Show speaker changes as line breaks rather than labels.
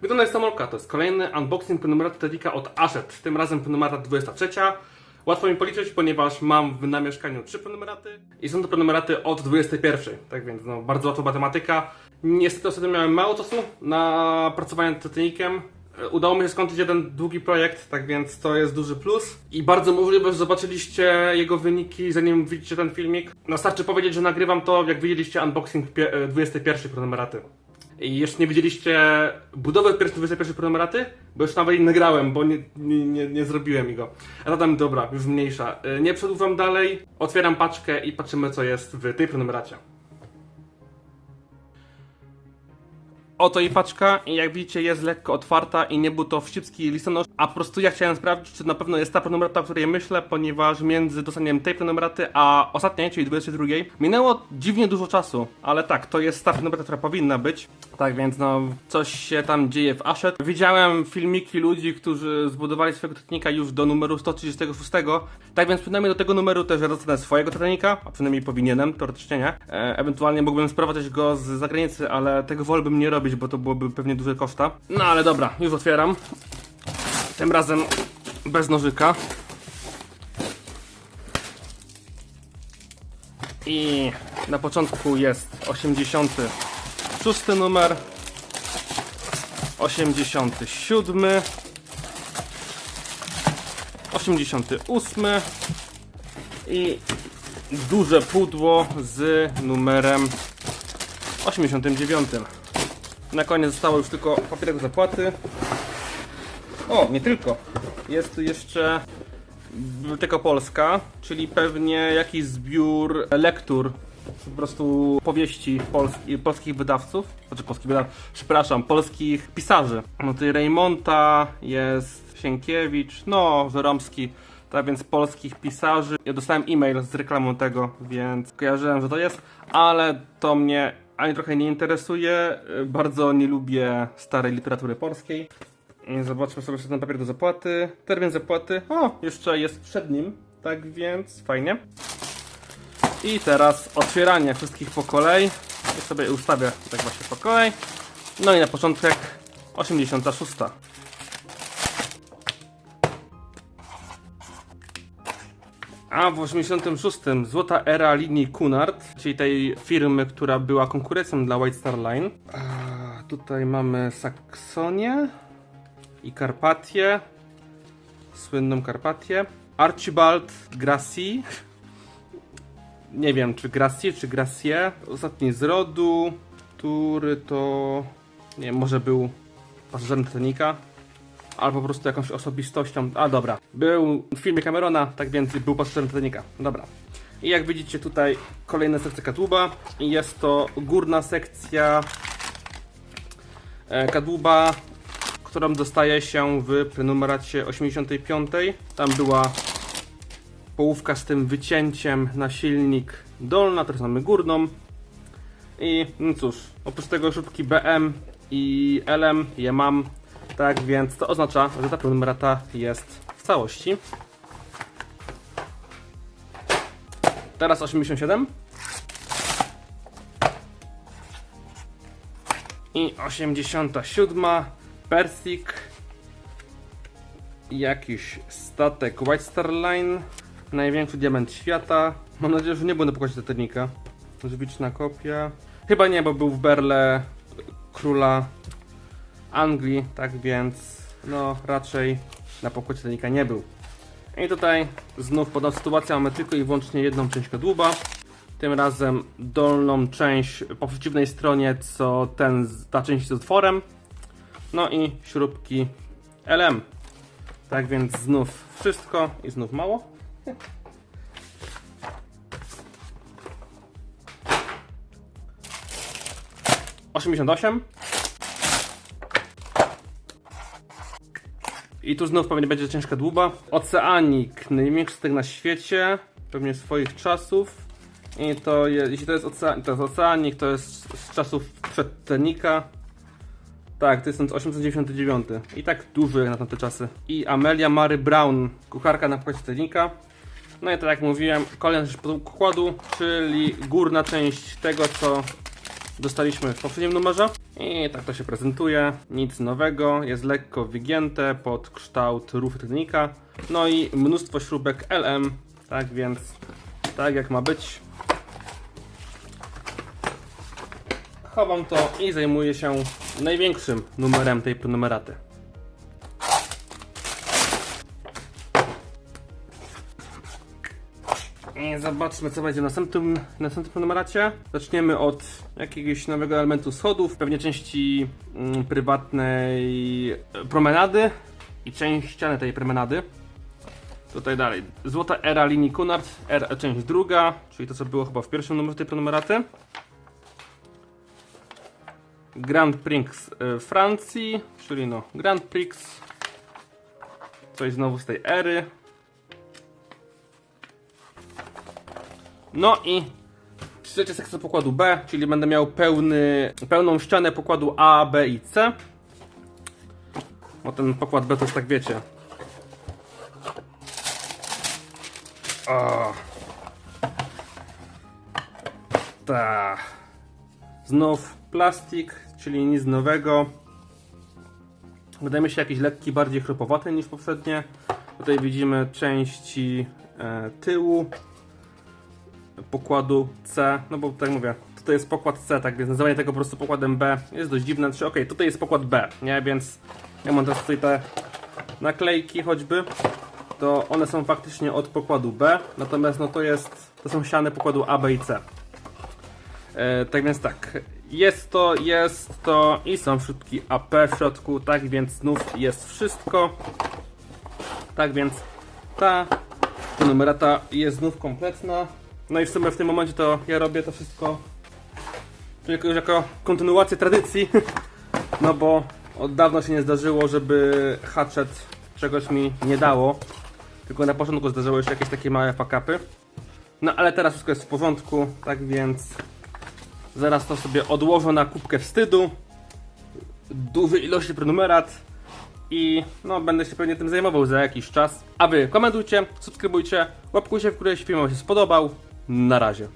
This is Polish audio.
Wygląda jest Samolka, to jest kolejny unboxing prenumeraty Tedika od Ashet. Tym razem prenumerata 23. Łatwo mi policzyć, ponieważ mam w na mieszkaniu trzy prenumeraty i są to prenumeraty od 21. Tak więc no, bardzo łatwa matematyka. Niestety ostatnio miałem mało czasu na pracowanie nad Titanikiem. E, Udało mi się skończyć jeden długi projekt, tak więc to jest duży plus. I bardzo możliwe, że zobaczyliście jego wyniki zanim widzicie ten filmik. No starczy powiedzieć, że nagrywam to, jak widzieliście unboxing pie- e, 21 prenumeraty. I jeszcze nie widzieliście budowy pierwszej 21 prenumeraty? Bo już nawet nagrałem, bo nie, nie, nie, zrobiłem go. A zatem dobra, już mniejsza. E, Nie przedłużam dalej, otwieram paczkę i patrzymy co jest w tej prenumeracie. Oto i paczka jak widzicie jest lekko otwarta i nie był to wścibski listonosz, a po prostu ja chciałem sprawdzić, czy na pewno jest ta prenumerata, o której myślę, ponieważ między dostaniem tej prenumeraty, a ostatniej, czyli 22, minęło dziwnie dużo czasu, ale tak, to jest ta prenumerata, która powinna być. Tak więc no, coś się tam dzieje w Ashet. Widziałem filmiki ludzi, którzy zbudowali swojego Titanica już do numeru 136, tak więc przynajmniej do tego numeru też ja dostanę swojego Titanica, a przynajmniej powinienem, teoretycznie nie. E, ewentualnie mógłbym sprowadzać go z zagranicy, ale tego wolałbym nie robić, bo to byłoby pewnie duże koszta. No ale dobra, już otwieram. Tym razem bez nożyka. I na początku jest 86 numer, 87, 88 i duże pudło z numerem 89. Na koniec zostało już tylko papierek zapłaty. O, nie tylko. Jest tu jeszcze Biblioteka Polska, czyli pewnie jakiś zbiór lektur, po prostu powieści polski, polskich wydawców, znaczy polskich wydawców, przepraszam, polskich pisarzy. No tutaj Rejmonta, jest Sienkiewicz, no, Żeromski, tak więc polskich pisarzy. Ja dostałem e-mail z reklamą tego, więc kojarzyłem, że to jest, ale to mnie ani trochę nie interesuje. Bardzo nie lubię starej literatury polskiej. I Zobaczmy sobie ten papier do zapłaty. Termin zapłaty. O, jeszcze jest przed nim, tak więc fajnie. I teraz otwieranie wszystkich po kolei. I sobie ustawię tak właśnie po kolei. No i na początek 86. A w 86 złota era linii Cunard, czyli tej firmy, która była konkurencją dla White Star Line. A, tutaj mamy Saksonię i Karpatię, słynną Karpatię. Archibald Grassi, nie wiem czy Grassi czy Gracie, ostatni z rodu, który to, nie wiem, może był pasażerem Titanica, albo po prostu jakąś osobistością. A dobra, był w filmie Camerona, tak więc był pasażerem Titanica. Dobra. I jak widzicie tutaj kolejna sekcja kadłuba i jest to górna sekcja e, kadłuba, którą dostaje się w prenumeracie 85. Tam była połówka z tym wycięciem na silnik dolna, teraz mamy górną. I no cóż, oprócz tego szybki BM i LM je mam, tak więc to oznacza, że ta prenumerata jest w całości. Teraz 87. I 87. Persik. Jakiś statek White Star Line. Największy diament świata. Mam nadzieję, że nie był na pokładzie Titanica. Żywiczna kopia. Chyba nie, bo był w Berle króla Anglii, tak więc no raczej na pokładzie Titanica nie był. I tutaj znów podobna sytuacja, mamy tylko i wyłącznie jedną część kadłuba. Tym razem dolną część po przeciwnej stronie, co ten, ta część z otworem. No i śrubki LM. Tak więc znów wszystko i znów mało. Osiemdziesiąt osiem. I tu znów pewnie będzie ciężka dłuba. Oceanik, największy statek na świecie, pewnie swoich czasów. I to jest, jeśli to jest, ocean, to jest Oceanik, to jest z czasów przed Titanica. Tak, to jest 1899. I tak duży jak na tamte czasy. I Amelia Mary Brown, kucharka na pokładzie Titanica. No i tak jak mówiłem, kolejna część pokładu, czyli górna część tego, co dostaliśmy w poprzednim numerze. I tak to się prezentuje. Nic nowego, jest lekko wygięte pod kształt rufy tylnika. No i mnóstwo śrubek LM, tak więc tak jak ma być. Chowam to i zajmuję się największym numerem tej prenumeraty. I zobaczmy co będzie w następnym, następnym prenumeracie. Zaczniemy od jakiegoś nowego elementu schodów, pewnie części mm, prywatnej e, promenady i część ściany tej promenady. Tutaj dalej. Złota era linii Cunard, era, część druga, czyli to co było chyba w pierwszym numerze tej prenumeraty. Grand Prix e, Francji, czyli no Grand Prix. Coś znowu z tej ery. No i trzecia sekcja pokładu B, czyli będę miał pełny, pełną ścianę pokładu A, B i C. Bo ten pokład B to już tak wiecie. O. Ta. Znów plastik, czyli nic nowego. Wydaje mi się jakiś lekki, bardziej chropowaty niż poprzednie. Tutaj widzimy części e, tyłu pokładu C, no bo tak mówię, tutaj jest pokład C, tak więc nazywanie tego po prostu pokładem B jest dość dziwne. Znaczy, okej, tutaj jest pokład B, nie? Więc ja mam teraz tutaj te naklejki choćby, to one są faktycznie od pokładu B, natomiast no to jest, to są ściany pokładu A, B i C. E, tak więc tak, jest to, jest to i są śrubki AP w środku, tak więc znów jest wszystko. Tak więc ta numerata jest znów kompletna. No i w sumie w tym momencie to ja robię to wszystko tylko już jako kontynuację tradycji. No bo od dawna się nie zdarzyło, żeby hatchet czegoś mi nie dało. Tylko na początku zdarzyły się jakieś takie małe fakapy. No ale teraz wszystko jest w porządku, tak więc zaraz to sobie odłożę na kubkę wstydu. Duże ilości prenumerat. I no, będę się pewnie tym zajmował za jakiś czas. A wy komentujcie, subskrybujcie, łapkujcie w którejś film wam się spodobał. Na razie.